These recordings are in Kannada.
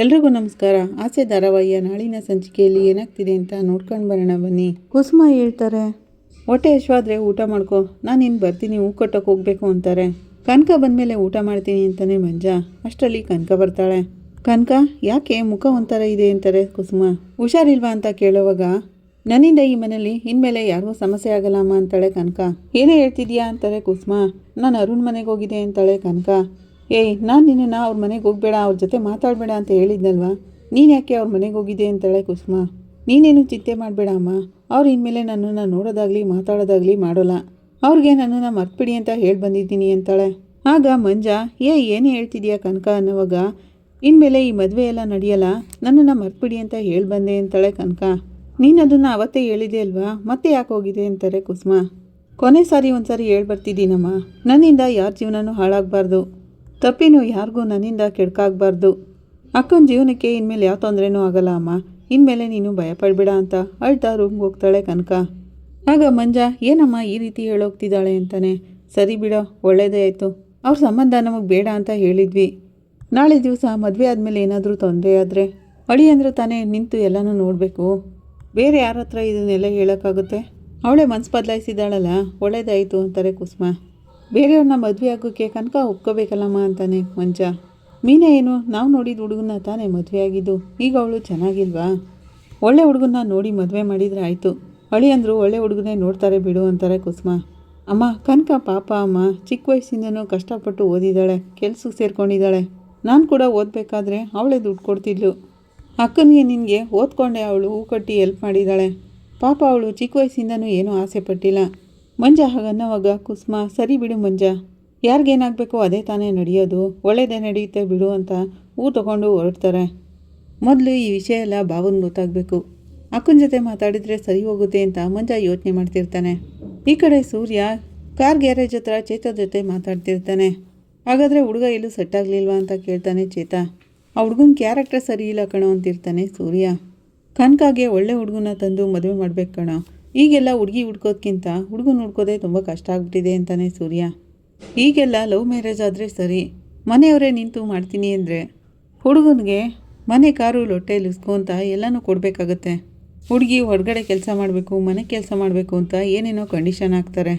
ಎಲ್ರಿಗೂ ನಮಸ್ಕಾರ. ಆಸೆ ಧಾರಾವಾಹಿಯ ನಾಳಿನ ಸಂಚಿಕೆಯಲ್ಲಿ ಏನಾಗ್ತಿದೆ ಅಂತ ನೋಡ್ಕೊಂಡು ಬರೋಣ ಬನ್ನಿ. ಕುಸುಮ ಹೇಳ್ತಾರೆ ಹೊಟ್ಟೆ ಹಶ್ವಾದ್ರೆ ಊಟ ಮಾಡ್ಕೊ. ನಾನು ಇನ್ನು ಬರ್ತೀನಿ ಹೂ ಕಟ್ಟೋಕೆ ಹೋಗ್ಬೇಕು ಅಂತಾರೆ. ಕನಕ ಬಂದಮೇಲೆ ಊಟ ಮಾಡ್ತೀನಿ ಅಂತಾನೆ ಮಂಜ. ಅಷ್ಟರಲ್ಲಿ ಕನಕ ಬರ್ತಾಳೆ. ಕನಕ ಯಾಕೆ ಮುಖ ಒಂಥರ ಇದೆ ಅಂತಾರೆ ಕುಸುಮ. ಹುಷಾರಿಲ್ವಾ ಅಂತ ಕೇಳೋವಾಗ ನನ್ನಿಂದ ಈ ಮನೇಲಿ ಇನ್ಮೇಲೆ ಯಾರಿಗೂ ಸಮಸ್ಯೆ ಆಗಲ್ಲಮ್ಮ ಅಂತಾಳೆ ಕನಕ. ಏನೇ ಹೇಳ್ತಿದ್ಯಾ ಅಂತಾರೆ ಕುಸುಮ. ನಾನು ಅರುಣ್ ಮನೆಗೆ ಹೋಗಿದ್ದೆ ಅಂತಾಳೆ ಕನಕ. ಏಯ್, ನಾನು ನಿನ್ನನ್ನು ಅವ್ರ ಮನೆಗೆ ಹೋಗಬೇಡ, ಅವ್ರ ಜೊತೆ ಮಾತಾಡಬೇಡ ಅಂತ ಹೇಳಿದ್ನಲ್ವಾ? ನೀನು ಯಾಕೆ ಅವ್ರ ಮನೆಗೆ ಹೋಗಿದ್ದೆ ಅಂತಾಳೆ ಕುಸುಮ. ನೀನೇನು ಚಿಂತೆ ಮಾಡಬೇಡ ಅಮ್ಮ. ಅವ್ರು ಇನ್ಮೇಲೆ ನನ್ನನ್ನು ನೋಡೋದಾಗಲಿ, ಮಾತಾಡೋದಾಗಲಿ ಮಾಡೋಲ್ಲ. ಅವ್ರಿಗೆ ನನ್ನನ್ನು ಮರ್ತ್ಬಿಡಿ ಅಂತ ಹೇಳಿ ಬಂದಿದ್ದೀನಿ ಅಂತಾಳೆ. ಆಗ ಮಂಜ, ಏ, ಏನು ಹೇಳ್ತಿದ್ಯಾ ಕನಕ ಅನ್ನೋವಾಗ, ಇನ್ಮೇಲೆ ಈ ಮದುವೆ ಎಲ್ಲ ನಡೆಯಲ್ಲ, ನನ್ನನ್ನು ಮರ್ತ್ಬಿಡಿ ಅಂತ ಹೇಳಿ ಬಂದೆ ಅಂತಾಳೆ ಕನಕ. ನೀನು ಅದನ್ನು ಅವತ್ತೇ ಹೇಳಿದೆ ಅಲ್ವಾ? ಮತ್ತೆ ಯಾಕೆ ಹೋಗಿದೆ ಅಂತಾರೆ ಕುಸುಮ. ಕೊನೆ ಸಾರಿ ಒಂದು ಸಾರಿ ಹೇಳ್ಬರ್ತಿದ್ದೀನಮ್ಮ ನನ್ನಿಂದ ಯಾರ ಜೀವನನೂ ಹಾಳಾಗಬಾರ್ದು. ತಪ್ಪಿನೂ ಯಾರಿಗೂ ನನ್ನಿಂದ ಕೆಡ್ಕಾಗಬಾರ್ದು. ಅಕ್ಕನ ಜೀವನಕ್ಕೆ ಇನ್ಮೇಲೆ ಯಾವ ತೊಂದರೆನೂ ಆಗಲ್ಲ ಅಮ್ಮ. ಇನ್ಮೇಲೆ ನೀನು ಭಯಪಡಬೇಡ ಅಂತ ಅಳ್ತಾ ರೂಮ್ಗೆ ಹೋಗ್ತಾಳೆ ಕನಕ. ಆಗ ಮಂಜ, ಏನಮ್ಮ ಈ ರೀತಿ ಹೇಳೋಗ್ತಿದ್ದಾಳೆ ಅಂತಾನೆ? ಸರಿ ಬಿಡೋ, ಒಳ್ಳೇದೇ ಆಯಿತು. ಅವ್ರ ಸಂಬಂಧ ನಮಗೆ ಬೇಡ ಅಂತ ಹೇಳಿದ್ವಿ. ನಾಳೆ ದಿವಸ ಮದುವೆ ಆದಮೇಲೆ ಏನಾದರೂ ತೊಂದರೆ ಆದರೆ? ಅಳಿ ಅಂದರೆ ತಾನೇ ನಿಂತು ಎಲ್ಲನೂ ನೋಡಬೇಕು. ಬೇರೆ ಯಾರ ಹತ್ರ ಇದನ್ನೆಲ್ಲ ಹೇಳೋಕ್ಕಾಗುತ್ತೆ? ಅವಳೇ ಮನ್ಸು ಬದಲಾಯಿಸಿದಾಳಲ್ಲ ಒಳ್ಳೇದಾಯಿತು, ಅಂತಾರೆ ಕುಸುಮ. ಬೇರೆಯವ್ರನ್ನ ಮದುವೆ ಆಗೋಕ್ಕೆ ಕನಕ ಒಪ್ಕೋಬೇಕಲ್ಲಮ್ಮ ಅಂತಾನೆ ಮಂಜ ಮೀನಾ ಏನು, ನಾವು ನೋಡಿದ ಹುಡುಗನ ತಾನೇ ಮದುವೆ ಆಗಿದ್ದು, ಈಗ ಅವಳು ಚೆನ್ನಾಗಿಲ್ವಾ? ಒಳ್ಳೆ ಹುಡುಗನ್ನ ನೋಡಿ ಮದುವೆ ಮಾಡಿದರೆ ಆಯಿತು. ಅಳಿ ಅಂದರು ಒಳ್ಳೆ ಹುಡುಗನೇ ನೋಡ್ತಾರೆ ಬಿಡು ಅಂತಾರೆ ಕುಸುಮ. ಅಮ್ಮ, ಕನಕ ಪಾಪ ಅಮ್ಮ, ಚಿಕ್ಕ ವಯಸ್ಸಿಂದನೂ ಕಷ್ಟಪಟ್ಟು ಓದಿದ್ದಾಳೆ, ಕೆಲ್ಸಕ್ಕೆ ಸೇರ್ಕೊಂಡಿದ್ದಾಳೆ. ನಾನು ಕೂಡ ಓದಬೇಕಾದ್ರೆ ಅವಳೇ ದುಡ್ಡು ಕೊಡ್ತಿದ್ಲು. ಅಕ್ಕನಿಗೆ ನಿನಗೆ ಓದ್ಕೊಂಡೆ ಅವಳು ಹೂ ಕಟ್ಟಿ ಹೆಲ್ಪ್ ಮಾಡಿದ್ದಾಳೆ. ಪಾಪ ಅವಳು ಚಿಕ್ಕ ವಯಸ್ಸಿಂದನೂ ಏನೂ ಆಸೆ ಪಟ್ಟಿಲ್ಲ. ಮಂಜ ಹಾಗನ್ನೋವಾಗ ಕುಸುಮ ಸರಿ ಬಿಡು ಮಂಜ. ಯಾರಿಗೇನಾಗಬೇಕು ಅದೇ ತಾನೇ ನಡೆಯೋದು. ಒಳ್ಳೆಯದೇ ನಡೆಯುತ್ತೆ ಬಿಡು ಅಂತ ಹೂ ತಗೊಂಡು ಹೊರಡ್ತಾರೆ. ಮೊದಲು ಈ ವಿಷಯ ಎಲ್ಲ ಭಾವನ ಗೊತ್ತಾಗಬೇಕು. ಅಕ್ಕನ ಜೊತೆ ಮಾತಾಡಿದರೆ ಸರಿ ಹೋಗುತ್ತೆ ಅಂತ ಮಂಜ ಯೋಚನೆ ಮಾಡ್ತಿರ್ತಾನೆ. ಈ ಕಡೆ ಸೂರ್ಯ ಕಾರ್ ಗ್ಯಾರೇಜ್ ಹತ್ರ ಚೇತ ಜೊತೆ ಮಾತಾಡ್ತಿರ್ತಾನೆ. ಹಾಗಾದರೆ ಹುಡುಗ ಎಲ್ಲೂ ಸೆಟ್ ಆಗಲಿಲ್ವಾ ಅಂತ ಕೇಳ್ತಾನೆ ಚೇತ. ಆ ಹುಡುಗನ ಕ್ಯಾರೆಕ್ಟರ್ ಸರಿ ಇಲ್ಲ ಕಣೋ ಅಂತಿರ್ತಾನೆ ಸೂರ್ಯ. ಕನಕಾಗೆ ಒಳ್ಳೆ ಹುಡುಗನ ತಂದು ಮದುವೆ ಮಾಡ್ಬೇಕು ಕಣೋ. ಈಗೆಲ್ಲ ಹುಡುಗಿ ಹುಡ್ಕೋದ್ಕಿಂತ ಹುಡುಗನ ಹುಡ್ಕೋದೇ ತುಂಬ ಕಷ್ಟ ಆಗ್ಬಿಟ್ಟಿದೆ ಅಂತಾನೆ ಸೂರ್ಯ. ಈಗೆಲ್ಲ ಲವ್ ಮ್ಯಾರೇಜ್ ಆದರೆ ಸರಿ, ಮನೆಯವರೇ ನಿಂತು ಮಾಡ್ತೀನಿ ಅಂದರೆ ಹುಡುಗನಿಗೆ ಮನೆ ಕಾರು, ಲೊಟ್ಟೆ ಅಂತ ಎಲ್ಲನೂ ಕೊಡಬೇಕಾಗತ್ತೆ. ಹುಡುಗಿ ಹೊರಗಡೆ ಕೆಲಸ ಮಾಡಬೇಕು, ಮನೆ ಕೆಲಸ ಮಾಡಬೇಕು ಅಂತ ಏನೇನೋ ಕಂಡೀಷನ್ ಹಾಕ್ತಾರೆ.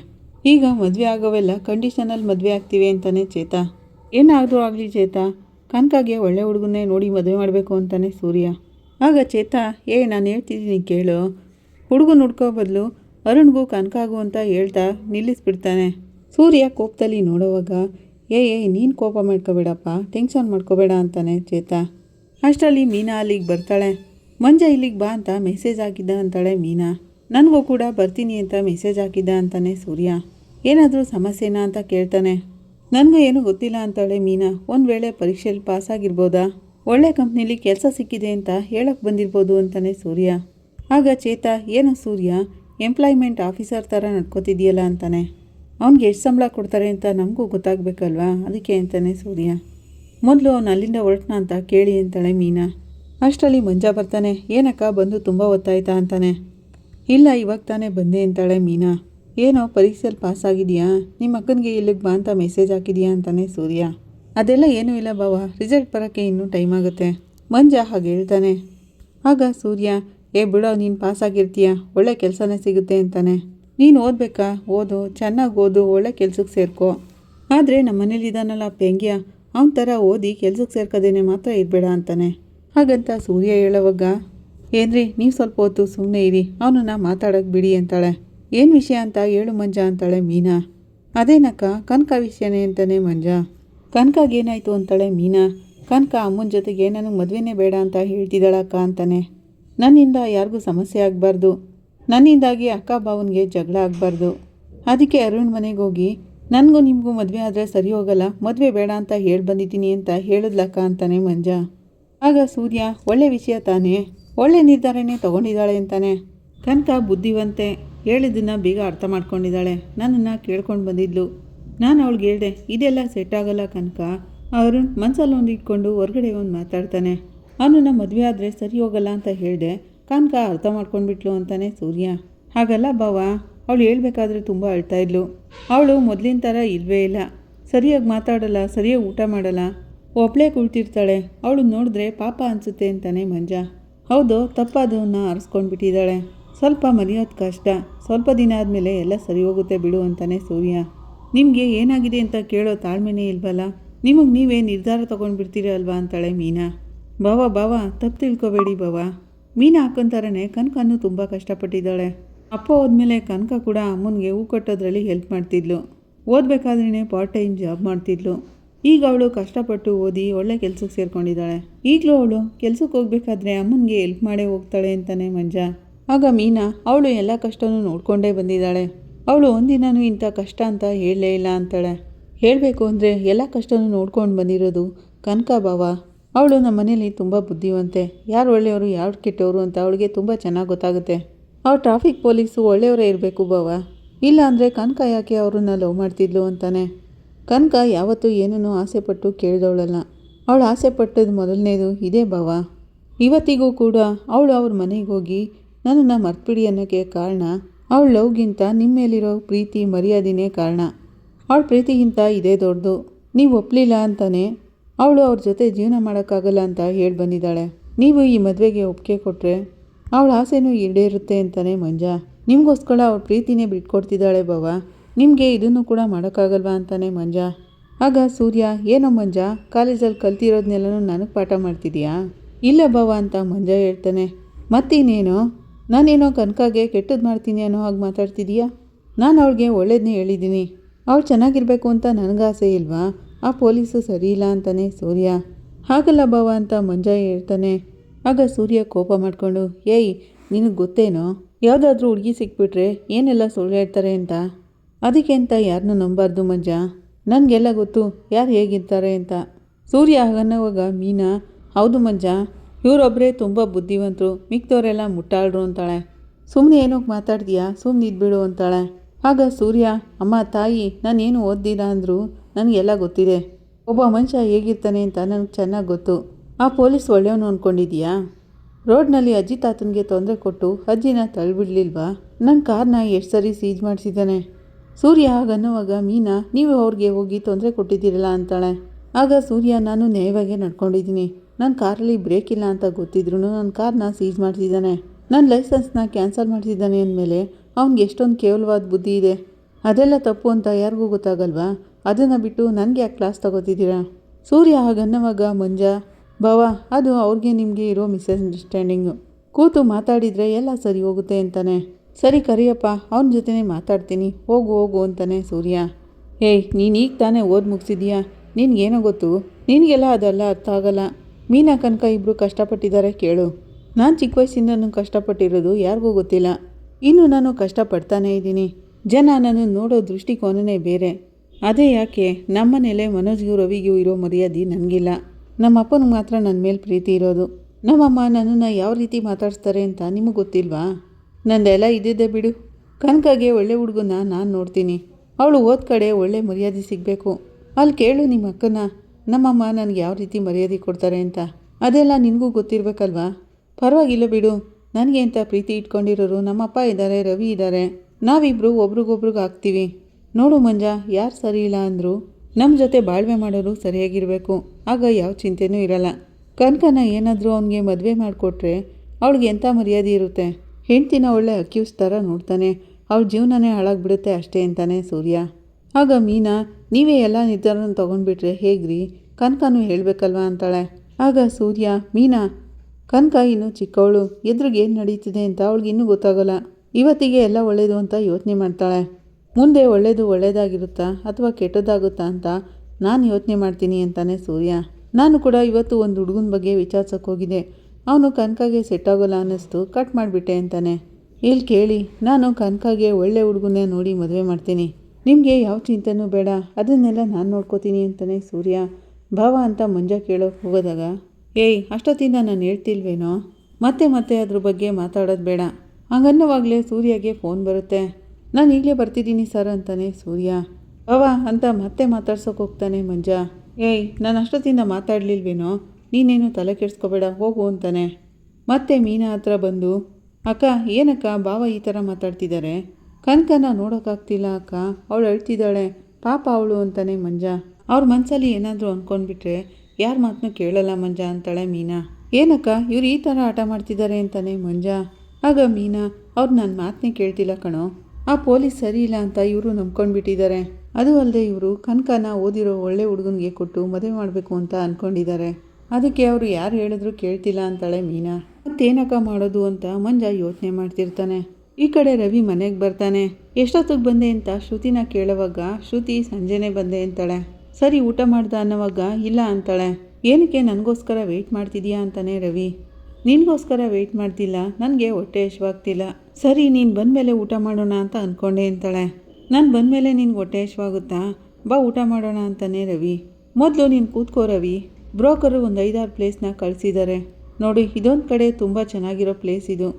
ಈಗ ಮದುವೆ ಆಗೋವೆಲ್ಲ ಕಂಡೀಷನಲ್ಲಿ ಮದುವೆ ಆಗ್ತೀವಿ ಅಂತಾನೆ ಚೇತ. ಏನಾದರೂ ಆಗಲಿ ಚೇತ, ಕನಕಾಗೆ ಒಳ್ಳೆ ಹುಡುಗನ್ನೇ ನೋಡಿ ಮದುವೆ ಮಾಡಬೇಕು ಅಂತಾನೆ ಸೂರ್ಯ. ಆಗ ಚೇತ, ಏ, ನಾನು ಹೇಳ್ತಿದ್ದೀನಿ ಕೇಳು ಹುಡುಗನ ಹುಡ್ಕೋ ಬದಲು ಅರುಣ್ಗೂ ಕನಕಾಗು ಅಂತ ಹೇಳ್ತಾ ನಿಲ್ಲಿಸ್ಬಿಡ್ತಾನೆ. ಸೂರ್ಯ ಕೋಪದಲ್ಲಿ ನೋಡೋವಾಗ ಏ ಏ ನೀನು ಕೋಪ ಮಾಡ್ಕೋಬೇಡಪ್ಪ ಟೆನ್ಷನ್ ಮಾಡ್ಕೋಬೇಡ ಅಂತಾನೆ ಚೇತ. ಅಷ್ಟರಲ್ಲಿ ಮೀನಾ ಅಲ್ಲಿಗೆ ಬರ್ತಾಳೆ. ಮಂಜ ಇಲ್ಲಿಗೆ ಬಾ ಅಂತ ಮೆಸೇಜ್ ಹಾಕಿದ್ದ ಅಂತಾಳೆ ಮೀನಾ. ನನಗೂ ಕೂಡ ಬರ್ತೀನಿ ಅಂತ ಮೆಸೇಜ್ ಹಾಕಿದ್ದ ಅಂತಾನೆ ಸೂರ್ಯ. ಏನಾದರೂ ಸಮಸ್ಯೆನಾ ಅಂತ ಕೇಳ್ತಾನೆ. ನನಗೂ ಏನೂ ಗೊತ್ತಿಲ್ಲ ಅಂತಾಳೆ ಮೀನಾ. ಒಂದು ವೇಳೆ ಪರೀಕ್ಷೆಯಲ್ಲಿ ಪಾಸ್ ಆಗಿರ್ಬೋದಾ? ಒಳ್ಳೆ ಕಂಪ್ನಿಲಿ ಕೆಲಸ ಸಿಕ್ಕಿದೆ ಅಂತ ಹೇಳಕ್ಕೆ ಬಂದಿರ್ಬೋದು ಅಂತಾನೆ ಸೂರ್ಯ. ಆಗ ಚೇತ, ಏನು ಸೂರ್ಯ ಎಂಪ್ಲಾಯ್ಮೆಂಟ್ ಆಫೀಸರ್ ಥರ ನಡ್ಕೋತಿದೆಯಲ್ಲ ಅಂತಾನೆ. ಅವ್ನಿಗೆ ಎಷ್ಟು ಸಂಬಳ ಕೊಡ್ತಾರೆ ಅಂತ ನಮಗೂ ಗೊತ್ತಾಗಬೇಕಲ್ವಾ? ಅದಕ್ಕೆ ಅಂತಾನೆ ಸೂರ್ಯ. ಮೊದಲು ಅವನು ಅಲ್ಲಿಂದ ಹೊರಟ್ನ ಅಂತ ಕೇಳಿ ಅಂತಾಳೆ ಮೀನಾ. ಅಷ್ಟರಲ್ಲಿ ಮಂಜ ಬರ್ತಾನೆ, ಏನಕ್ಕ, ಬಂದು ತುಂಬ ಹೊತ್ತಾಯ್ತಾ? ಅಂತಾನೆ. ಇಲ್ಲ, ಇವಾಗ ತಾನೇ ಬಂದೆ, ಅಂತಾಳೆ ಮೀನಾ. ಏನೋ ಪರೀಕ್ಷೆಯಲ್ಲಿ ಪಾಸ್ ಆಗಿದೆಯಾ? ನಿಮ್ಮ ಅಕ್ಕನಿಗೆ ಇಲ್ಲಿಗೆ ಬಾ ಅಂತ ಮೆಸೇಜ್ ಹಾಕಿದೆಯಾ? ಅಂತಾನೆ ಸೂರ್ಯ. ಅದೆಲ್ಲ ಏನೂ ಇಲ್ಲ ಬಾವ ರಿಸಲ್ಟ್ ಬರೋಕ್ಕೆ ಇನ್ನೂ ಟೈಮ್ ಆಗುತ್ತೆ, ಮಂಜ ಹಾಗೆ ಹೇಳ್ತಾನೆ. ಆಗ ಸೂರ್ಯ ಏ ಬಿಡೋ, ನೀನು ಪಾಸಾಗಿರ್ತೀಯ, ಒಳ್ಳೆ ಕೆಲಸನೇ ಸಿಗುತ್ತೆ ಅಂತಾನೆ. ನೀನು ಓದಬೇಕಾ? ಓದು, ಚೆನ್ನಾಗಿ ಓದು, ಒಳ್ಳೆ ಕೆಲ್ಸಕ್ಕೆ ಸೇರ್ಕೋ. ಆದರೆ ನಮ್ಮ ಮನೇಲಿದ್ದಾನಲ್ಲ ಪೆಂಗ್ಯ, ಅವನ ಥರ ಓದಿ ಕೆಲ್ಸಕ್ಕೆ ಸೇರ್ಕೋದೇನೆ ಮಾತ್ರ ಇರಬೇಡ ಅಂತಾನೆ. ಹಾಗಂತ ಸೂರ್ಯ ಹೇಳೋವಾಗ, ಏನ್ರಿ, ನೀವು ಸ್ವಲ್ಪ ಹೊತ್ತು ಸುಮ್ಮನೆ ಇರಿ, ಅವನನ್ನು ಮಾತಾಡೋಕೆ ಬಿಡಿ ಅಂತಾಳೆ. ಏನು ವಿಷಯ ಅಂತ ಹೇಳು ಮಂಜ ಅಂತಾಳೆ ಮೀನಾ. ಅದೇನಕ್ಕ, ಕನಕ ವಿಷಯನೇ ಅಂತಾನೆ ಮಂಜ. ಕನಕಾಗೇನಾಯಿತು ಅಂತಾಳೆ ಮೀನಾ. ಕನಕ ಅಮ್ಮನ ಜೊತೆಗೆ ನನಗೆ ಮದುವೆನೇ ಬೇಡ ಅಂತ ಹೇಳ್ತಿದ್ದಾಳಕ್ಕ ಅಂತಾನೆ. ನನ್ನಿಂದ ಯಾರಿಗೂ ಸಮಸ್ಯೆ ಆಗಬಾರ್ದು. ನನ್ನಿಂದಾಗಿ ಅಕ್ಕ ಭಾವನಿಗೆ ಜಗಳ ಆಗಬಾರ್ದು. ಅದಕ್ಕೆ ಅರುಣ್ ಮನೆಗೆ ಹೋಗಿ, ನನಗೂ ನಿಮಗೂ ಮದುವೆ ಆದರೆ ಸರಿ ಹೋಗಲ್ಲ, ಮದುವೆ ಬೇಡ ಅಂತ ಹೇಳಿ ಬಂದಿದ್ದೀನಿ ಅಂತ ಹೇಳಿದ್ಲಕ್ಕ ಅಂತಾನೆ ಮಂಜ. ಆಗ ಸೂರ್ಯ, ಒಳ್ಳೆ ವಿಷಯ ತಾನೇ, ಒಳ್ಳೆ ನಿರ್ಧಾರನೇ ತಗೊಂಡಿದ್ದಾಳೆ ಅಂತಾನೆ. ಕನಕ ಬುದ್ಧಿವಂತೆ ಹೇಳಿದ್ದನ್ನು ಬೇಗ ಅರ್ಥ ಮಾಡ್ಕೊಂಡಿದ್ದಾಳೆ. ನನ್ನನ್ನು ಕೇಳ್ಕೊಂಡು ಬಂದಿದ್ಲು. ನಾನು ಅವಳಿಗೆ ಹೇಳ್ದೆ, ಇದೆಲ್ಲ ಸೆಟ್ ಆಗಲ್ಲ ಕನಕ. ಅರುಣ್ ಮನ್ಸಲ್ಲಿ ಒಂದು ಇಟ್ಕೊಂಡು ಹೊರಗಡೆ ಒಂದು ಮಾತಾಡ್ತಾನೆ. ಅವನನ್ನು ಮದುವೆ ಆದರೆ ಸರಿ ಹೋಗಲ್ಲ ಅಂತ ಹೇಳಿದೆ. ಕಾನ್ಕ ಅರ್ಥ ಮಾಡ್ಕೊಂಡ್ಬಿಟ್ಲು ಅಂತಾನೆ ಸೂರ್ಯ. ಹಾಗಲ್ಲ ಬಾವ ಅವಳು ಹೇಳ್ಬೇಕಾದ್ರೆ ತುಂಬ ಅಳ್ತಾ ಇದ್ಲು. ಅವಳು ಮೊದಲಿನ ಥರ ಇಲ್ವೇ ಇಲ್ಲ. ಸರಿಯಾಗಿ ಮಾತಾಡಲ್ಲ, ಸರಿಯಾಗಿ ಊಟ ಮಾಡಲ್ಲ. ಒಬ್ಳೇ ಕುಳ್ತಿರ್ತಾಳೆ. ಅವಳು ನೋಡಿದ್ರೆ ಪಾಪ ಅನಿಸುತ್ತೆ ಅಂತಾನೆ ಮಂಜ. ಹೌದು ತಪ್ಪದವನ್ನ ಅರ್ಸ್ಕೊಂಡ್ಬಿಟ್ಟಿದ್ದಾಳೆ ಸ್ವಲ್ಪ ಮರೆಯೋದು ಕಷ್ಟ. ಸ್ವಲ್ಪ ದಿನ ಆದಮೇಲೆ ಎಲ್ಲ ಸರಿ ಹೋಗುತ್ತೆ ಬಿಡು ಅಂತಾನೆ ಸೂರ್ಯ. ನಿಮಗೆ ಏನಾಗಿದೆ ಅಂತ ಕೇಳೋ ತಾಳ್ಮೆನೇ ಇಲ್ವಲ್ಲ? ನಿಮಗೆ ನೀವೇ ನಿರ್ಧಾರ ತೊಗೊಂಡ್ಬಿಡ್ತೀರಲ್ವಾ ಅಂತಾಳೆ ಮೀನಾ. ಬಾವ ಬಾವ, ತಪ್ಪು ತಿಳ್ಕೊಬೇಡಿ ಬಾವ. ಮೀನು ಹಾಕೊಂತಾರನೆ ಕನಕನ್ನು ತುಂಬ ಕಷ್ಟಪಟ್ಟಿದ್ದಾಳೆ. ಅಪ್ಪ ಹೋದ್ಮೇಲೆ ಕನಕ ಕೂಡ ಅಮ್ಮನಿಗೆ ಹೂ ಕಟ್ಟೋದ್ರಲ್ಲಿ ಹೆಲ್ಪ್ ಮಾಡ್ತಿದ್ಲು. ಓದಬೇಕಾದ್ರೇ ಪಾರ್ಟ್ ಟೈಮ್ ಜಾಬ್ ಮಾಡ್ತಿದ್ಲು. ಈಗ ಅವಳು ಕಷ್ಟಪಟ್ಟು ಓದಿ ಒಳ್ಳೆ ಕೆಲಸಕ್ಕೆ ಸೇರ್ಕೊಂಡಿದ್ದಾಳೆ. ಈಗಲೂ ಅವಳು ಕೆಲಸಕ್ಕೆ ಹೋಗ್ಬೇಕಾದ್ರೆ ಅಮ್ಮನಿಗೆ ಹೆಲ್ಪ್ ಮಾಡೇ ಹೋಗ್ತಾಳೆ ಅಂತಾನೆ ಮಂಜ. ಆಗ ಮೀನಾ ಅವಳು ಎಲ್ಲ ಕಷ್ಟನೂ ನೋಡ್ಕೊಂಡೇ ಬಂದಿದ್ದಾಳೆ. ಅವಳು ಒಂದಿನೂ ಇಂಥ ಕಷ್ಟ ಅಂತ ಹೇಳಲೇ ಇಲ್ಲ ಅಂತಾಳೆ. ಹೇಳಬೇಕು ಅಂದರೆ ಎಲ್ಲ ಕಷ್ಟನೂ ನೋಡ್ಕೊಂಡು ಬಂದಿರೋದು ಕನಕ, ಬಾವ. ಅವಳು ನಮ್ಮ ಮನೇಲಿ ತುಂಬ ಬುದ್ಧಿವಂತೆ. ಯಾರು ಒಳ್ಳೆಯವರು, ಯಾರು ಕೆಟ್ಟವರು ಅಂತ ಅವಳಿಗೆ ತುಂಬ ಚೆನ್ನಾಗಿ ಗೊತ್ತಾಗುತ್ತೆ. ಅವ್ರು ಟ್ರಾಫಿಕ್ ಪೊಲೀಸು ಒಳ್ಳೆಯವರೇ ಇರಬೇಕು ಬಾವ ಇಲ್ಲ ಅಂದರೆ ಕನಕ ಯಾಕೆ ಅವ್ರನ್ನ ಲವ್ ಮಾಡ್ತಿದ್ಲು ಅಂತಾನೆ. ಕನಕ ಯಾವತ್ತೂ ಏನನ್ನೂ ಆಸೆಪಟ್ಟು ಕೇಳಿದವಳಲ್ಲ. ಅವಳು ಆಸೆ ಪಟ್ಟದ್ದು ಮೊದಲನೇದು ಇದೇ ಭಾವ. ಇವತ್ತಿಗೂ ಕೂಡ ಅವಳು ಅವ್ರ ಮನೆಗೆ ಹೋಗಿ, ನನ್ನನ್ನು ಮರ್ತ್ಬಿಡಿ ಅನ್ನೋಕ್ಕೆ ಕಾರಣ ಅವಳು ಲವ್ಗಿಂತ ನಿಮ್ಮ ಮೇಲಿರೋ ಪ್ರೀತಿ ಮರ್ಯಾದೆನೇ ಕಾರಣ. ಅವಳ ಪ್ರೀತಿಗಿಂತ ಇದೇ ದೊಡ್ಡದು. ನೀವು ಒಪ್ಪಲಿಲ್ಲ ಅಂತಾನೆ ಅವಳು ಅವ್ರ ಜೊತೆ ಜೀವನ ಮಾಡೋಕ್ಕಾಗಲ್ಲ ಅಂತ ಹೇಳಿ ಬಂದಿದ್ದಾಳೆ. ನೀವು ಈ ಮದುವೆಗೆ ಒಪ್ಪಿಗೆ ಕೊಟ್ಟರೆ ಅವಳ ಆಸೆನೂ ಈಡೇರುತ್ತೆ ಅಂತಾನೆ ಮಂಜ. ನಿಮಗೋಸ್ಕರ ಅವಳ ಪ್ರೀತಿನೇ ಬಿಟ್ಕೊಡ್ತಿದ್ದಾಳೆ ಬಾವ ನಿಮಗೆ ಇದನ್ನು ಕೂಡ ಮಾಡೋಕ್ಕಾಗಲ್ವಾ ಅಂತಾನೆ ಮಂಜ. ಆಗ ಸೂರ್ಯ, ಏನೋ ಮಂಜ ಕಾಲೇಜಲ್ಲಿ ಕಲ್ತಿರೋದನ್ನೆಲ್ಲನೂ ನನಗೆ ಪಾಠ ಮಾಡ್ತಿದ್ಯಾ? ಇಲ್ಲ ಬಾವ ಅಂತ ಮಂಜ ಹೇಳ್ತಾನೆ. ಮತ್ತಿನ್ನೇನು ನಾನೇನೋ ಕನಕಾಗೆ ಕೆಟ್ಟದ್ದು ಮಾಡ್ತೀನಿ ಅನ್ನೋ ಹಾಗೆ ಮಾತಾಡ್ತಿದೀಯಾ? ನಾನು ಅವಳಿಗೆ ಒಳ್ಳೇದನ್ನೇ ಹೇಳಿದ್ದೀನಿ. ಅವಳು ಚೆನ್ನಾಗಿರಬೇಕು ಅಂತ ನನಗಾಸೆ ಇಲ್ವಾ? ಆ ಪೊಲೀಸು ಸರಿ ಇಲ್ಲ ಅಂತಾನೆ ಸೂರ್ಯ. ಹಾಗಲ್ಲ ಬಾವ ಅಂತ ಮಂಜ ಹೇಳ್ತಾನೆ. ಆಗ ಸೂರ್ಯ ಕೋಪ ಮಾಡಿಕೊಂಡು, ಏಯ್, ನಿನಗೆ ಗೊತ್ತೇನೋ? ಯಾವುದಾದ್ರೂ ಹುಡುಗಿ ಸಿಕ್ಬಿಟ್ರೆ ಏನೆಲ್ಲ ಸುಳ್ಳು ಹೇಳ್ತಾರೆ ಅಂತ? ಅದಕ್ಕೆ ಅಂತ ಯಾರನ್ನೂ ನಂಬಾರ್ದು ಮಂಜ. ನನಗೆಲ್ಲ ಗೊತ್ತು. ಯಾರು ಹೇಗಿರ್ತಾರೆ ಅಂತ. ಸೂರ್ಯ ಹಾಗನ್ನೋವಾಗ ಮೀನಾ, ಹೌದು ಮಂಜ. ಇವರೊಬ್ಬರೇ ತುಂಬ ಬುದ್ಧಿವಂತರು. ಮಿಕ್ದವರೆಲ್ಲ ಮುಟ್ಟಾಳ್ರು ಅಂತಾಳೆ. ಸುಮ್ಮನೆ ಏನೋಕ್ಕೆ ಮಾತಾಡ್ತೀಯಾ? ಸುಮ್ಮನೆ ಇದ್ಬಿಡು ಅಂತಾಳೆ. ಆಗ ಸೂರ್ಯ, ಅಮ್ಮ, ತಾಯಿ, ನಾನೇನು ಓದ್ದಿಲ್ಲ ಅಂದರೂ? ನನಗೆಲ್ಲ ಗೊತ್ತಿದೆ. ಒಬ್ಬ ಮನುಷ್ಯ ಹೇಗಿರ್ತಾನೆ ಅಂತ ನನಗೆ ಚೆನ್ನಾಗಿ ಗೊತ್ತು. ಆ ಪೊಲೀಸ್ ಒಳ್ಳೆಯವನು ಅಂದ್ಕೊಂಡಿದ್ಯಾ ರೋಡ್ನಲ್ಲಿ ಅಜ್ಜಿ ತಾತನಿಗೆ ತೊಂದರೆ ಕೊಟ್ಟು ಅಜ್ಜಿನ ತಳ್ಳಿಬಿಡ್ಲಿಲ್ವಾ ನನ್ನ ಕಾರ್ನ ಎಷ್ಟು ಸರಿ ಸೀಜ್ ಮಾಡಿಸಿದ್ದಾನೆ. ಸೂರ್ಯ ಹಾಗನ್ನುವಾಗ, ಮೀನಾ, ನೀವು ಅವ್ರಿಗೆ ಹೋಗಿ ತೊಂದರೆ ಕೊಟ್ಟಿದ್ದೀರಲ್ಲ ಅಂತಾಳೆ. ಆಗ ಸೂರ್ಯ, ನಾನು ನ್ಯಾಯವಾಗಿ ನಡ್ಕೊಂಡಿದ್ದೀನಿ. ನನ್ನ ಕಾರಲ್ಲಿ ಬ್ರೇಕ್ ಇಲ್ಲ ಅಂತ ಗೊತ್ತಿದ್ರು ನನ್ನ ಕಾರ್ನ ಸೀಜ್ ಮಾಡಿಸಿದ್ದಾನೆ. ನನ್ನ ಲೈಸೆನ್ಸ್ನ ಕ್ಯಾನ್ಸಲ್ ಮಾಡಿಸಿದ್ದಾನೆ ಅಂದಮೇಲೆ ಅವ್ನಿಗೆ ಎಷ್ಟೊಂದು ಕೇವಲವಾದ ಬುದ್ಧಿ ಇದೆ. ಅದೆಲ್ಲ ತಪ್ಪು ಅಂತ ಯಾರಿಗೂ ಗೊತ್ತಾಗಲ್ವಾ? ಅದನ್ನು ಬಿಟ್ಟು ನನಗೆ ಯಾಕೆ ಕ್ಲಾಸ್ ತಗೋತಿದ್ದೀರಾ? ಸೂರ್ಯ ಹಾಗನ್ನವಾಗ, ಮಂಜ, ಭಾವ, ಅದು ಅವ್ರಿಗೆ ನಿಮಗೆ ಇರೋ ಮಿಸ್ಅಂಡರ್ಸ್ಟ್ಯಾಂಡಿಂಗು ಕೂತು ಮಾತಾಡಿದರೆ ಎಲ್ಲ ಸರಿ ಹೋಗುತ್ತೆ ಅಂತಾನೆ. ಸರಿ ಕರಿಯಪ್ಪ, ಅವನ ಜೊತೆನೇ ಮಾತಾಡ್ತೀನಿ. ಹೋಗು ಹೋಗು ಅಂತಾನೆ ಸೂರ್ಯ. ಏಯ್, ನೀನು ಈಗ ತಾನೇ ಓದಿ ಮುಗಿಸಿದ್ಯಾ? ನಿನಗೇನೋ ಗೊತ್ತು? ನಿನಗೆಲ್ಲ ಅದೆಲ್ಲ ಅರ್ಥ ಆಗಲ್ಲ. ಮೀನಾ ಕನಕ ಇಬ್ಬರು ಕಷ್ಟಪಟ್ಟಿದ್ದಾರೆ ಕೇಳು. ನಾನು ಚಿಕ್ಕ ವಯಸ್ಸಿಂದನೂ ಕಷ್ಟಪಟ್ಟಿರೋದು ಯಾರಿಗೂ ಗೊತ್ತಿಲ್ಲ. ಇನ್ನು ನಾನು ಕಷ್ಟಪಡ್ತಾನೇ ಇದ್ದೀನಿ. ಜನ ನಾನು ನೋಡೋ ದೃಷ್ಟಿಕೋನನೇ ಬೇರೆ. ಅದೇ ಯಾಕೆ? ನಮ್ಮ ಮನೇಲೆ ಮನೋಜ್ಗೂ ರವಿಗೂ ಇರೋ ಮರ್ಯಾದೆ ನನಗಿಲ್ಲ. ನಮ್ಮ ಅಪ್ಪನಿಗೆ ಮಾತ್ರ ನನ್ನ ಮೇಲೆ ಪ್ರೀತಿ ಇರೋದು. ನಮ್ಮಮ್ಮ ನನ್ನನ್ನು ಯಾವ ರೀತಿ ಮಾತಾಡ್ಸ್ತಾರೆ ಅಂತ ನಿಮಗೆ ಗೊತ್ತಿಲ್ವಾ? ನಂದೆಲ್ಲ ಇದ್ದಿದ್ದೆ ಬಿಡು. ಕನಕಗೆ ಒಳ್ಳೆ ಹುಡುಗನ ನಾನು ನೋಡ್ತೀನಿ. ಅವಳು ಓದ್ ಕಡೆ ಒಳ್ಳೆ ಮರ್ಯಾದೆ ಸಿಗಬೇಕು. ಅಲ್ಲಿ ಕೇಳು ನಿಮ್ಮ ಅಕ್ಕನ ನಮ್ಮಮ್ಮ ನನಗೆ ಯಾವ ರೀತಿ ಮರ್ಯಾದೆ ಕೊಡ್ತಾರೆ ಅಂತ. ಅದೆಲ್ಲ ನಿನಗೂ ಗೊತ್ತಿರಬೇಕಲ್ವಾ? ಪರವಾಗಿಲ್ಲ ಬಿಡು. ನನಗೆ ಅಂತ ಪ್ರೀತಿ ಇಟ್ಕೊಂಡಿರೋರು ನಮ್ಮಪ್ಪ ಇದ್ದಾರೆ ರವಿ ಇದ್ದಾರೆ ನಾವಿಬ್ಬರು ಒಬ್ರಿಗೊಬ್ರಿಗೆ ಆಗ್ತೀವಿ. ನೋಡು ಮಂಜ, ಯಾರು ಸರಿ ಇಲ್ಲ ಅಂದರು ನಮ್ಮ ಜೊತೆ ಬಾಳ್ವೆ ಮಾಡೋರು ಸರಿಯಾಗಿರಬೇಕು. ಆಗ ಯಾವ ಚಿಂತೆನೂ ಇರಲ್ಲ. ಕನಕನ ಏನಾದರೂ ಅವನಿಗೆ ಮದುವೆ ಮಾಡಿಕೊಟ್ರೆ ಅವಳಿಗೆ ಎಂಥ ಮರ್ಯಾದೆ ಇರುತ್ತೆ? ಹೆಂಡ್ತಿನ ಒಳ್ಳೆ ಅಕ್ಯೂಸ್ ಥರ ನೋಡ್ತಾನೆ. ಅವ್ರ ಜೀವನನೇ ಹಾಳಾಗ್ಬಿಡುತ್ತೆ ಅಷ್ಟೇ ಅಂತಾನೆ ಸೂರ್ಯ. ಆಗ ಮೀನಾ, ನೀವೇ ಎಲ್ಲ ನಿರ್ಧಾರನ ತೊಗೊಂಡ್ಬಿಟ್ರೆ ಹೇಗ್ರಿ? ಕನಕನೂ ಹೇಳಬೇಕಲ್ವಾ ಅಂತಾಳೆ. ಆಗ ಸೂರ್ಯ, ಮೀನಾ, ಕನಕ ಇನ್ನೂ ಚಿಕ್ಕವಳು, ಎದುರಿಗೆ ಏನು ನಡೀತಿದೆ ಅಂತ ಅವಳಿಗೆ ಇನ್ನೂ ಗೊತ್ತಾಗಲ್ಲ. ಇವತ್ತಿಗೆ ಎಲ್ಲ ಒಳ್ಳೆಯದು ಅಂತ ಯೋಚನೆ ಮಾಡ್ತಾಳೆ. ಮುಂದೆ ಒಳ್ಳೆಯದು ಒಳ್ಳೆಯದಾಗಿರುತ್ತಾ ಅಥವಾ ಕೆಟ್ಟದಾಗುತ್ತಾ ಅಂತ ನಾನು ಯೋಚನೆ ಮಾಡ್ತೀನಿ ಅಂತಾನೆ ಸೂರ್ಯ. ನಾನು ಕೂಡ ಇವತ್ತು ಒಂದು ಹುಡುಗನ ಬಗ್ಗೆ ವಿಚಾರಿಸೋಕೆ ಹೋಗಿದೆ ಅವನು ಕನಕಾಗೆ ಸೆಟ್ ಆಗೋಲ್ಲ ಅನ್ನಿಸ್ತು ಕಟ್ ಮಾಡಿಬಿಟ್ಟೆ ಅಂತಾನೆ. ಇಲ್ಲಿ ಕೇಳಿ, ನಾನು ಕನಕಾಗೆ ಒಳ್ಳೆ ಹುಡುಗನೇ ನೋಡಿ ಮದುವೆ ಮಾಡ್ತೀನಿ. ನಿಮಗೆ ಯಾವ ಚಿಂತೆನೂ ಬೇಡ, ಅದನ್ನೆಲ್ಲ ನಾನು ನೋಡ್ಕೋತೀನಿ ಅಂತಾನೆ ಸೂರ್ಯ. ಭಾವ ಅಂತ ಮುಂಜ ಕೇಳೋಕೆ ಹೋಗೋದಾಗ, ಏಯ್, ಅಷ್ಟೊತ್ತಿಂದ ನಾನು ಹೇಳ್ತಿಲ್ವೇನೋ? ಮತ್ತೆ ಮತ್ತೆ ಅದ್ರ ಬಗ್ಗೆ ಮಾತಾಡೋದು ಬೇಡ. ಹಂಗನ್ನೋವಾಗಲೇ ಸೂರ್ಯಗೆ ಫೋನ್ ಬರುತ್ತೆ. ನಾನು ಈಗಲೇ ಬರ್ತಿದ್ದೀನಿ ಸರ್ ಅಂತಾನೆ ಸೂರ್ಯ. ಅವ ಅಂತ ಮತ್ತೆ ಮಾತಾಡ್ಸೋಕೆ ಹೋಗ್ತಾನೆ ಮಂಜ. ಏಯ್, ನಾನು ಅಷ್ಟೊತ್ತಿಂದ ಮಾತಾಡಲಿಲ್ವೇನೋ? ನೀನೇನು ತಲೆ ಕೆಡಿಸ್ಕೋಬೇಡ, ಹೋಗು ಅಂತಾನೆ. ಮತ್ತೆ ಮೀನಾ ಹತ್ರ ಬಂದು, ಅಕ್ಕ, ಏನಕ್ಕ ಬಾವ ಈ ಥರ ಮಾತಾಡ್ತಿದ್ದಾರೆ ಕನಕನ ನೋಡೋಕ್ಕಾಗ್ತಿಲ್ಲ ಅಕ್ಕ, ಅವಳು ಅಳ್ತಿದ್ದಾಳೆ ಪಾಪ ಅವಳು ಅಂತಾನೆ ಮಂಜ. ಅವ್ರ ಮನಸ್ಸಲ್ಲಿ ಏನಾದರೂ ಅಂದ್ಕೊಂಡ್ಬಿಟ್ರೆ ಯಾರ ಮಾತನ್ನು ಕೇಳಲ್ಲ ಮಂಜ ಅಂತಾಳೆ ಮೀನಾ. ಏನಕ್ಕ ಇವ್ರು ಈ ಥರ ಆಟ ಮಾಡ್ತಿದ್ದಾರೆ ಅಂತಾನೆ ಮಂಜ. ಆಗ ಮೀನಾ, ಅವ್ರು ನನ್ನ ಮಾತನ್ನೇ ಕೇಳ್ತಿಲ್ಲ ಕಣೋ. ಆ ಪೊಲೀಸ್ ಸರಿ ಇಲ್ಲ ಅಂತ ಇವರು ನಂಬ್ಕೊಂಡ್ಬಿಟ್ಟಿದ್ದಾರೆ. ಅದು ಅಲ್ಲದೆ ಇವರು ಕನಕನ ಓದಿರೋ ಒಳ್ಳೆ ಹುಡುಗನಿಗೆ ಕೊಟ್ಟು ಮದುವೆ ಮಾಡಬೇಕು ಅಂತ ಅಂದ್ಕೊಂಡಿದ್ದಾರೆ ಅದಕ್ಕೆ ಅವರು ಯಾರು ಹೇಳಿದ್ರು ಕೇಳ್ತಿಲ್ಲ ಅಂತಾಳೆ ಮೀನಾ. ಮತ್ತೇನಕ್ಕ ಮಾಡೋದು ಅಂತ ಮಂಜ ಯೋಚನೆ ಮಾಡ್ತಿರ್ತಾನೆ. ಈ ಕಡೆ ರವಿ ಮನೆಗೆ ಬರ್ತಾನೆ. ಎಷ್ಟೊತ್ತಿಗೆ ಬಂದೆ ಅಂತ ಶ್ರುತಿನ ಕೇಳುವಾಗ ಶ್ರುತಿ ಸಂಜೆನೇ ಬಂದೆ ಅಂತಾಳೆ. ಸರಿ, ಊಟ ಮಾಡ್ದ ಅನ್ನೋವಾಗ ಇಲ್ಲ ಅಂತಾಳೆ. ಏನಕ್ಕೆ ನನಗೋಸ್ಕರ ವೆಯ್ಟ್ ಮಾಡ್ತಿದ್ಯಾ ಅಂತಾನೆ ರವಿ. ನಿನಗೋಸ್ಕರ ವೆಯ್ಟ್ ಮಾಡ್ತಿಲ್ಲ, ನನಗೆ ಹೊಟ್ಟೆ ಹಶ್ವಾಗ್ತಿಲ್ಲ ಸರಿ, ನೀನು ಬಂದಮೇಲೆ ಊಟ ಮಾಡೋಣ ಅಂತ ಅಂದ್ಕೊಂಡೆ ಅಂತಾಳೆ. ನಾನು ಬಂದಮೇಲೆ ನಿನ್ಗೆ ಹೊಟ್ಟೆ ಹಶ್ವಾಗುತ್ತಾ ಬಾ, ಊಟ ಮಾಡೋಣ ಅಂತಾನೆ ರವಿ. ಮೊದಲು ನೀನು ಕೂತ್ಕೋ ರವಿ. ಬ್ರೋಕರು ಒಂದು ಐದಾರು ಪ್ಲೇಸ್ನ ಕಳಿಸಿದ್ದಾರೆ ನೋಡಿ, ಇದೊಂದು ಕಡೆ ತುಂಬ ಚೆನ್ನಾಗಿರೋ ಪ್ಲೇಸ್ ಇದು.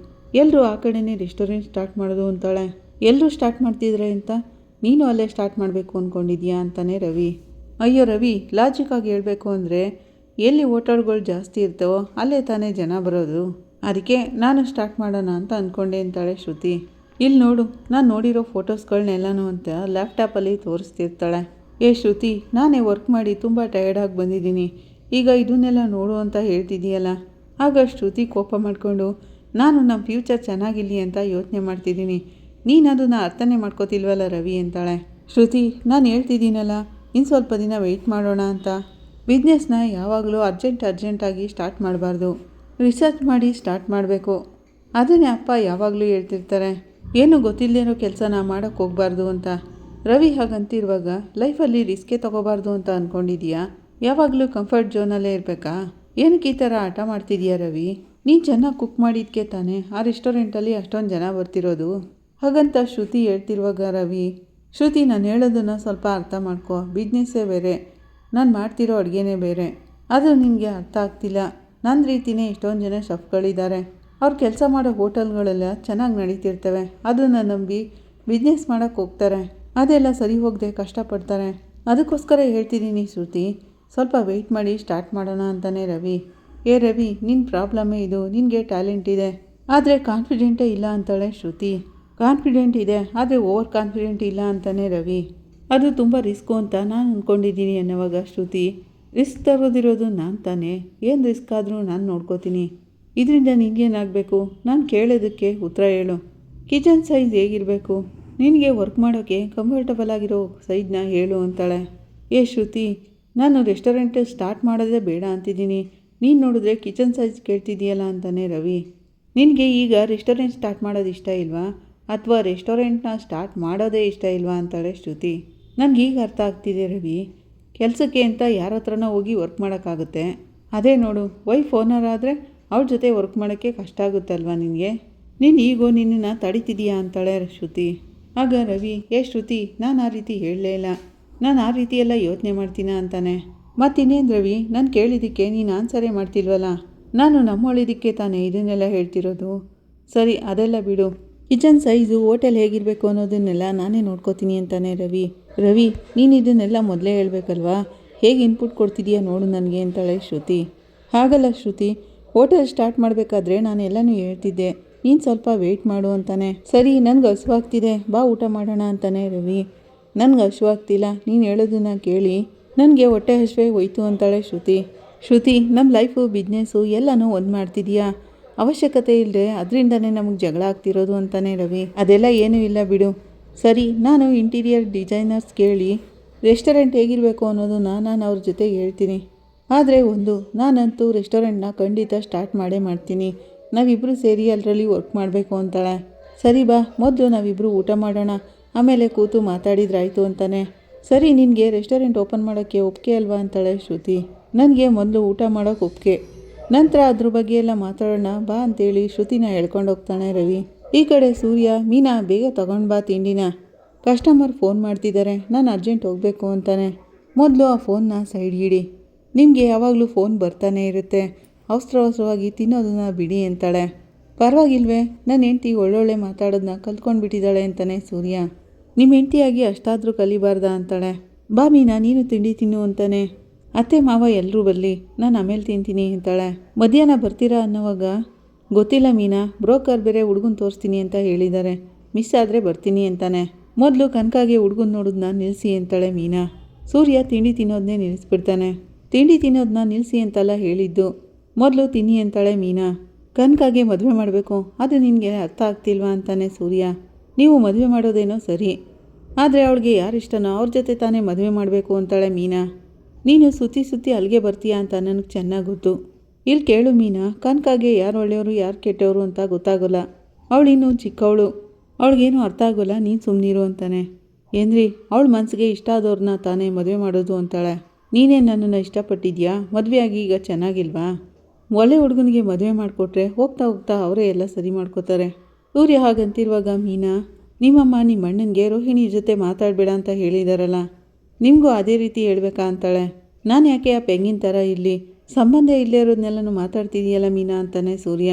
ಎಲ್ಲರೂ ಆ ಕಡೆನೇ ರೆಸ್ಟೋರೆಂಟ್ ಸ್ಟಾರ್ಟ್ ಮಾಡೋದು ಅಂತಾಳೆ. ಎಲ್ಲರೂ ಸ್ಟಾರ್ಟ್ ಮಾಡ್ತಿದ್ರೆ ಅಂತ ನೀನು ಅಲ್ಲೇ ಸ್ಟಾರ್ಟ್ ಮಾಡಬೇಕು ಅಂದ್ಕೊಂಡಿದ್ಯಾ ಅಂತಾನೆ ರವಿ. ಅಯ್ಯೋ ರವಿ ಲಾಜಿಕಾಗಿ ಹೇಳಬೇಕು ಅಂದರೆ ಎಲ್ಲಿ ಹೋಟೆಲ್ಗಳು ಜಾಸ್ತಿ ಇರ್ತವೋ ಅಲ್ಲೇ ತಾನೇ ಜನ ಬರೋದು. ಅದಕ್ಕೆ ನಾನು ಸ್ಟಾರ್ಟ್ ಮಾಡೋಣ ಅಂತ ಅಂದ್ಕೊಂಡೆ ಅಂತಾಳೆ ಶ್ರುತಿ. ಇಲ್ಲಿ ನೋಡು, ನಾನು ನೋಡಿರೋ ಫೋಟೋಸ್ಗಳನ್ನೆಲ್ಲನೂ ಅಂತ ಲ್ಯಾಪ್ಟಾಪಲ್ಲಿ ತೋರಿಸ್ತಿರ್ತಾಳೆ. ಏ ಶ್ರುತಿ, ನಾನೇ ವರ್ಕ್ ಮಾಡಿ ತುಂಬ ಟಯರ್ಡಾಗಿ ಬಂದಿದ್ದೀನಿ. ಈಗ ಇದನ್ನೆಲ್ಲ ನೋಡು ಅಂತ ಹೇಳ್ತಿದ್ದೀಯಲ್ಲ. ಆಗ ಶ್ರುತಿ ಕೋಪ ಮಾಡಿಕೊಂಡು, ನಾನು ನಮ್ಮ ಫ್ಯೂಚರ್ ಚೆನ್ನಾಗಿರಲಿ ಅಂತ ಯೋಚನೆ ಮಾಡ್ತಿದ್ದೀನಿ. ನೀನು ಅದನ್ನ ಅರ್ಥನೇ ಮಾಡ್ಕೋತಿಲ್ವಲ್ಲ ರವಿ ಅಂತಾಳೆ. ಶ್ರುತಿ, ನಾನು ಹೇಳ್ತಿದ್ದೀನಲ್ಲ ಇನ್ನು ಸ್ವಲ್ಪ ದಿನ ವೆಯ್ಟ್ ಮಾಡೋಣ ಅಂತ. ಬಿಸ್ನೆಸ್ನ ಯಾವಾಗಲೂ ಅರ್ಜೆಂಟ್ ಅರ್ಜೆಂಟಾಗಿ ಸ್ಟಾರ್ಟ್ ಮಾಡಬಾರ್ದು. ರಿಸರ್ಚ್ ಮಾಡಿ ಸ್ಟಾರ್ಟ್ ಮಾಡಬೇಕು. ಅದನ್ನೇ ಅಪ್ಪ ಯಾವಾಗಲೂ ಹೇಳ್ತಿರ್ತಾರೆ, ಏನು ಗೊತ್ತಿಲ್ಲದಿರೋ ನಾ ಮಾಡೋಕ್ಕೆ ಹೋಗಬಾರ್ದು ಅಂತ. ರವಿ ಹಾಗಂತಿರುವಾಗ, ಲೈಫಲ್ಲಿ ರಿಸ್ಕೇ ತೊಗೋಬಾರ್ದು ಅಂತ ಅಂದ್ಕೊಂಡಿದ್ಯಾ ಯಾವಾಗಲೂ ಕಂಫರ್ಟ್ ಝೋನಲ್ಲೇ ಇರಬೇಕಾ? ಏನಕ್ಕೆ ಈ ಥರ ಆಟ ಮಾಡ್ತಿದ್ಯಾ ರವಿ? ನೀನು ಚೆನ್ನಾಗಿ ಕುಕ್ ಮಾಡಿದ್ಕೆ ತಾನೇ, ಆ ರೆಸ್ಟೋರೆಂಟಲ್ಲಿ ಅಷ್ಟೊಂದು ಜನ ಬರ್ತಿರೋದು. ಹಾಗಂತ ಶ್ರುತಿ ಹೇಳ್ತಿರುವಾಗ ರವಿ, ಶ್ರುತಿ, ನಾನು ಹೇಳೋದನ್ನು ಸ್ವಲ್ಪ ಅರ್ಥ ಮಾಡ್ಕೋ. ಬಿಸ್ನೆಸ್ಸೇ ಬೇರೆ. ನಾನು ಮಾಡ್ತಿರೋ ಅಡುಗೆನೇ ಬೇರೆ. ಅದು ನಿನಗೆ ಅರ್ಥ ಆಗ್ತಿಲ್ಲ. ನನ್ನ ರೀತಿಯೇ ಎಷ್ಟೊಂದು ಜನ ಶೆಫ್ಗಳಿದ್ದಾರೆ. ಅವ್ರು ಕೆಲಸ ಮಾಡೋ ಹೋಟೆಲ್ಗಳೆಲ್ಲ ಚೆನ್ನಾಗಿ ನಡೀತಿರ್ತವೆ. ಅದನ್ನು ನಂಬಿ ಬಿಸ್ನೆಸ್ ಮಾಡೋಕ್ಕೆ ಹೋಗ್ತಾರೆ. ಅದೆಲ್ಲ ಸರಿ ಹೋಗದೆ ಕಷ್ಟಪಡ್ತಾರೆ. ಅದಕ್ಕೋಸ್ಕರ ಹೇಳ್ತಿದ್ದೀನಿ ಶ್ರುತಿ, ಸ್ವಲ್ಪ ವೆಯ್ಟ್ ಮಾಡಿ ಸ್ಟಾರ್ಟ್ ಮಾಡೋಣ ಅಂತಾನೆ ರವಿ. ಏ ರವಿ ನಿನ್ನ ಪ್ರಾಬ್ಲಮ್ಮೇ ಇದು? ನಿನಗೆ ಟ್ಯಾಲೆಂಟ್ ಇದೆ. ಆದರೆ ಕಾನ್ಫಿಡೆಂಟೇ ಇಲ್ಲ ಅಂತಾಳೆ ಶ್ರುತಿ. ಕಾನ್ಫಿಡೆಂಟ್ ಇದೆ, ಆದರೆ ಓವರ್ ಕಾನ್ಫಿಡೆಂಟ್ ಇಲ್ಲ ಅಂತಾನೆ ರವಿ. ಅದು ತುಂಬ ರಿಸ್ಕು ಅಂತ ನಾನು ಅಂದ್ಕೊಂಡಿದ್ದೀನಿ ಅನ್ನೋವಾಗ ಶ್ರುತಿ. ರಿಸ್ಕ್ ತರೋದಿರೋದು ನಾನು ತಾನೇ. ಏನು ರಿಸ್ಕ್ ಆದರೂ ನಾನು ನೋಡ್ಕೋತೀನಿ. ಇದರಿಂದ ನಿನಗೇನಾಗಬೇಕು ನಾನು ಕೇಳೋದಕ್ಕೆ ಉತ್ತರ ಹೇಳು. ಕಿಚನ್ ಸೈಜ್ ಹೇಗಿರಬೇಕು? ನಿನಗೆ ವರ್ಕ್ ಮಾಡೋಕ್ಕೆ ಕಂಫರ್ಟಬಲ್ ಆಗಿರೋ ಸೈಜ್ನ ಹೇಳು ಅಂತಾಳೆ. ಏ ಶ್ರುತಿ, ನಾನು ರೆಸ್ಟೋರೆಂಟ್ ಸ್ಟಾರ್ಟ್ ಮಾಡೋದೇ ಬೇಡ ಅಂತಿದ್ದೀನಿ. ನೀನು ನೋಡಿದ್ರೆ ಕಿಚನ್ ಸೈಜ್ ಕೇಳ್ತಿದ್ದೀಯಲ್ಲ ಅಂತಾನೆ ರವಿ. ನಿನಗೆ ಈಗ ರೆಸ್ಟೋರೆಂಟ್ ಸ್ಟಾರ್ಟ್ ಮಾಡೋದು ಇಷ್ಟ ಇಲ್ವಾ? ಅಥವಾ ರೆಸ್ಟೋರೆಂಟ್ನ ಸ್ಟಾರ್ಟ್ ಮಾಡೋದೇ ಇಷ್ಟ ಇಲ್ವಾ ಅಂತಾಳೆ ಶ್ರುತಿ. ನನಗೀಗ ಅರ್ಥ ಆಗ್ತಿದೆ ರವಿ. ಕೆಲಸಕ್ಕೆ ಅಂತ ಯಾರ ಹತ್ರನೋ ಹೋಗಿ ವರ್ಕ್ ಮಾಡೋಕ್ಕಾಗುತ್ತೆ. ಅದೇ ನೋಡು ವೈಫ್ ಓನರ್ ಆದರೆ ಅವ್ರ ಜೊತೆ ವರ್ಕ್ ಮಾಡೋಕ್ಕೆ ಕಷ್ಟ ಆಗುತ್ತಲ್ವಾ ನಿನಗೆ? ನೀನು ಈಗೋ ನಿನ್ನನ್ನು ತಡಿತಿದೀಯಾ ಅಂತಾಳೆ ಶ್ರುತಿ. ಆಗ ರವಿ, ಏ ಶ್ರುತಿ, ನಾನು ಆ ರೀತಿ ಹೇಳಲೇ ಇಲ್ಲ. ನಾನು ಆ ರೀತಿ ಎಲ್ಲ ಯೋಚನೆ ಮಾಡ್ತೀನ ಅಂತಾನೆ. ಮತ್ತಿನ್ನೇನು ರವಿ, ನಾನು ಕೇಳಿದ್ದಕ್ಕೆ ನೀನು ಆನ್ಸರೇ ಮಾಡ್ತಿಲ್ವಲ್ಲ? ನಾನು ನಮ್ಮೊಳಿದಕ್ಕೆ ತಾನೇ ಇದನ್ನೆಲ್ಲ ಹೇಳ್ತಿರೋದು? ಸರಿ, ಅದೆಲ್ಲ ಬಿಡು. ಕಿಚನ್ ಸೈಜು ಹೋಟೆಲ್ ಹೇಗಿರಬೇಕು ಅನ್ನೋದನ್ನೆಲ್ಲ ನಾನೇ ನೋಡ್ಕೋತೀನಿ ಅಂತಾನೆ ರವಿ. ರವಿ, ನೀನು ಇದನ್ನೆಲ್ಲ ಮೊದಲೇ ಹೇಳಬೇಕಲ್ವಾ? ಹೇಗೆ ಇನ್ಪುಟ್ ಕೊಡ್ತಿದೀಯಾ ನೋಡು ನನಗೆ ಅಂತಾಳೆ ಶ್ರುತಿ. ಹಾಗಲ್ಲ ಶ್ರುತಿ ಹೋಟೆಲ್ ಸ್ಟಾರ್ಟ್ ಮಾಡಬೇಕಾದ್ರೆ ನಾನು ಎಲ್ಲನೂ ಹೇಳ್ತಿದ್ದೆ. ನೀನು ಸ್ವಲ್ಪ ವೆಯ್ಟ್ ಮಾಡು ಅಂತಾನೆ. ಸರಿ, ನನಗೆ ಹಸುವಾಗ್ತಿದೆ ಬಾ ಊಟ ಮಾಡೋಣ ಅಂತಾನೆ ರವಿ. ನನಗೆ ಹಸುವಾಗ್ತಿಲ್ಲ ನೀನು ಹೇಳೋದನ್ನ ಕೇಳಿ. ನನಗೆ ಹೊಟ್ಟೆ ಹಸುವೆ ಹೋಯ್ತು ಅಂತಾಳೆ ಶ್ರುತಿ. ಶ್ರುತಿ ನಮ್ಮ ಲೈಫು ಬಿಸ್ನೆಸ್ಸು ಎಲ್ಲನೂ ಒಂದು ಮಾಡ್ತಿದೀಯಾ? ಅವಶ್ಯಕತೆ ಇಲ್ಲದೆ ಅದರಿಂದನೇ ನಮಗೆ ಜಗಳ ಆಗ್ತಿರೋದು ಅಂತಾನೆ ರವಿ. ಅದೆಲ್ಲ ಏನೂ ಇಲ್ಲ ಬಿಡು. ಸರಿ, ನಾನು ಇಂಟೀರಿಯರ್ ಡಿಸೈನರ್ಸ್ ಕೇಳಿ, ರೆಸ್ಟೋರೆಂಟ್ ಹೇಗಿರಬೇಕು ಅನ್ನೋದನ್ನು ನಾನು ಅವ್ರ ಜೊತೆ ಹೇಳ್ತೀನಿ. ಆದರೆ ಒಂದು, ನಾನಂತೂ ರೆಸ್ಟೋರೆಂಟ್ನ ಖಂಡಿತ ಸ್ಟಾರ್ಟ್ ಮಾಡೇ ಮಾಡ್ತೀನಿ. ನಾವಿಬ್ಬರು ಸೇರಿ ಅದರಲ್ಲಿ ವರ್ಕ್ ಮಾಡಬೇಕು ಅಂತಾಳೆ. ಸರಿ ಬಾ, ಮೊದಲು ನಾವಿಬ್ಬರು ಊಟ ಮಾಡೋಣ. ಆಮೇಲೆ ಕೂತು ಮಾತಾಡಿದ್ರಾಯ್ತು ಅಂತಾನೆ. ಸರಿ, ನಿನಗೆ ರೆಸ್ಟೋರೆಂಟ್ ಓಪನ್ ಮಾಡೋಕ್ಕೆ ಒಪ್ಪಿಗೆ ಅಲ್ವಾ ಅಂತಾಳೆ ಶ್ರುತಿ. ನನಗೆ ಮೊದಲು ಊಟ ಮಾಡೋಕ್ಕೆ ಒಪ್ಪಿಗೆ. ನಂತರ ಅದ್ರ ಬಗ್ಗೆ ಎಲ್ಲ ಮಾತಾಡೋಣ, ಬಾ ಅಂತೇಳಿ ಶ್ರುತಿನ ಹೇಳ್ಕೊಂಡು ಹೋಗ್ತಾನೆ ರವಿ. ಈ ಕಡೆ ಸೂರ್ಯ, ಮೀನಾ ಬೇಗ ತಗೊಂಡು ಬಾ ತಿಂಡಿನ. ಕಸ್ಟಮರ್ ಫೋನ್ ಮಾಡ್ತಿದ್ದಾರೆ ನಾನು ಅರ್ಜೆಂಟ್ ಹೋಗಬೇಕು ಅಂತಾನೆ. ಮೊದಲು ಆ ಫೋನ್ನ ಸೈಡ್ ಇಡಿ ನಿಮಗೆ ಯಾವಾಗಲೂ ಫೋನ್ ಬರ್ತಾನೆ ಇರುತ್ತೆ. ಅವಸರ ಅವಸರವಾಗಿ ತಿನ್ನೋದನ್ನ ಬಿಡಿ ಅಂತಾಳೆ. ಪರವಾಗಿಲ್ವೇ ನನ್ನ ಹೆಂಡ್ತಿ ಒಳ್ಳೊಳ್ಳೆ ಮಾತಾಡೋದನ್ನ ಕಲ್ತ್ಕೊಂಡು ಬಿಟ್ಟಿದ್ದಾಳೆ ಅಂತಾನೆ ಸೂರ್ಯ. ನಿಮ್ಮ ಹೆಂಡ್ತಿಯಾಗಿ ಅಷ್ಟಾದರೂ ಕಲಿಬಾರ್ದಾ ಅಂತಾಳೆ. ಬಾ ಮೀನಾ, ನೀನು ತಿಂಡಿ ತಿನ್ನು ಅಂತಾನೆ. ಅತ್ತೆ, ಮಾವ ಎಲ್ಲರೂ ಬರಲಿ, ನಾನು ಆಮೇಲೆ ತಿಂತೀನಿ ಅಂತಾಳೆ. ಮಧ್ಯಾಹ್ನ ಬರ್ತೀರಾ ಅನ್ನೋವಾಗ ಗೊತ್ತಿಲ್ಲ ಮೀನಾ, ಬ್ರೋಕರ್ ಬೇರೆ ಹುಡುಗನ ತೋರಿಸ್ತೀನಿ ಅಂತ ಹೇಳಿದ್ದಾರೆ ಮಿಸ್ ಆದರೆ ಬರ್ತೀನಿ ಅಂತಾನೆ. ಮೊದಲು ಕನಕಾಗೆ ಹುಡುಗನ ನೋಡೋದನ್ನ ನಿಲ್ಲಿಸಿ ಅಂತಾಳೆ ಮೀನಾ. ಸೂರ್ಯ ತಿಂಡಿ ತಿನ್ನೋದನ್ನೇ ನಿಲ್ಲಿಸ್ಬಿಡ್ತಾನೆ ತಿಂಡಿ ತಿನ್ನೋದನ್ನ ನಿಲ್ಲಿಸಿ ಅಂತೆಲ್ಲ ಹೇಳಿದ್ದು. ಮೊದಲು ತಿನ್ನಿ ಅಂತಾಳೆ ಮೀನಾ. ಕನಕಾಗೆ ಮದುವೆ ಮಾಡಬೇಕು, ಅದು ನಿನಗೆ ಅರ್ಥ ಆಗ್ತಿಲ್ವಾ ಅಂತಾನೆ ಸೂರ್ಯ. ನೀವು ಮದುವೆ ಮಾಡೋದೇನೋ ಸರಿ. ಆದರೆ ಅವಳಿಗೆ ಯಾರಿಷ್ಟನೋ ಅವ್ರ ಜೊತೆ ತಾನೇ ಮದುವೆ ಮಾಡಬೇಕು ಅಂತಾಳೆ ಮೀನಾ. ನೀನು ಸುತ್ತಿ ಸುತ್ತಿ ಅಲ್ಲಿಗೆ ಬರ್ತೀಯಾ ಅಂತ ನನಗೆ ಚೆನ್ನಾಗಿ ಗೊತ್ತು. ಇಲ್ಲಿ ಕೇಳು ಮೀನಾ, ಕನಕಾಗೆ ಯಾರು ಒಳ್ಳೆಯವರು, ಯಾರು ಕೆಟ್ಟವರು ಅಂತ ಗೊತ್ತಾಗೋಲ್ಲ. ಅವಳಿನ್ನೂ ಚಿಕ್ಕವಳು. ಅವಳಿಗೇನು ಅರ್ಥ ಆಗೋಲ್ಲ, ನೀನು ಸುಮ್ಮನಿರು ಅಂತಾನೆ. ಏನ್ರಿ, ಅವಳ ಮನಸ್ಸಿಗೆ ಇಷ್ಟ ಆದವ್ರನ್ನ ತಾನೇ ಮದುವೆ ಮಾಡೋದು ಅಂತಾಳೆ. ನೀನೇ ನನ್ನನ್ನು ಇಷ್ಟಪಟ್ಟಿದ್ಯಾ? ಮದುವೆಯಾಗಿ ಈಗ ಚೆನ್ನಾಗಿಲ್ವಾ? ಒಳ್ಳೆ ಹುಡುಗನಿಗೆ ಮದುವೆ ಮಾಡಿಕೊಟ್ರೆ ಹೋಗ್ತಾ ಹೋಗ್ತಾ ಅವರೇ ಎಲ್ಲ ಸರಿ ಮಾಡ್ಕೋತಾರೆ. ಸೂರ್ಯ ಹಾಗಂತಿರುವಾಗ, ಮೀನಾ, ನಿಮ್ಮಮ್ಮ ನಿಮ್ಮ ಅಣ್ಣನಿಗೆ ರೋಹಿಣಿ ಜೊತೆ ಮಾತಾಡಬೇಡ ಅಂತ ಹೇಳಿದಾರಲ್ಲ. ನಿಮಗೂ ಅದೇ ರೀತಿ ಹೇಳ್ಬೇಕಾ? ಅಂತಾಳೆ. ನಾನು ಯಾಕೆ ಆ ಪೆಂಗಿನ ಥರ ಇಲ್ಲಿ ಸಂಬಂಧ ಇಲ್ಲೇ ಇರೋದನ್ನೆಲ್ಲನೂ ಮಾತಾಡ್ತಿದೀಯಲ್ಲ ಮೀನಾ ಅಂತಾನೆ ಸೂರ್ಯ.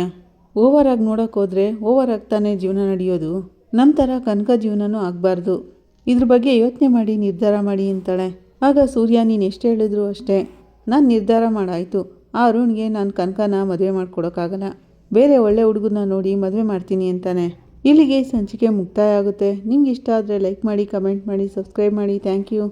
ಓವರ್ ಆಗಿ ನೋಡೋಕೆ ಹೋದರೆ ಓವರ್ ಆಗ್ತಾನೆ ಜೀವನ ನಡೆಯೋದು. ನಮ್ಮ ಥರ ಕನಕ ಜೀವನನೂ ಆಗಬಾರ್ದು. ಇದ್ರ ಬಗ್ಗೆ ಯೋಚನೆ ಮಾಡಿ, ನಿರ್ಧಾರ ಮಾಡಿ ಅಂತಾಳೆ. ಆಗ ಸೂರ್ಯ, ನೀನು ಎಷ್ಟು ಹೇಳಿದ್ರು ಅಷ್ಟೇ. ನಾನು ನಿರ್ಧಾರ ಮಾಡಾಯಿತು. ಆ ಅರುಣ್ಗೆ ನಾನು ಕನಕನ ಮದುವೆ ಮಾಡ್ಕೊಡೋಕ್ಕಾಗಲ್ಲ. ಬೇರೆ ಒಳ್ಳೆ ಹುಡುಗನ ನೋಡಿ ಮದುವೆ ಮಾಡ್ತೀನಿ ಅಂತಾನೆ. ಇಲ್ಲಿಗೆ ಸಂಚಿಕೆ ಮುಕ್ತಾಯ ಆಗುತ್ತೆ. ನಿಮ್ಗೆ ಇಷ್ಟ ಆದರೆ ಲೈಕ್ ಮಾಡಿ ಕಮೆಂಟ್ ಮಾಡಿ ಸಬ್ಸ್ಕ್ರೈಬ್ ಮಾಡಿ. Thank you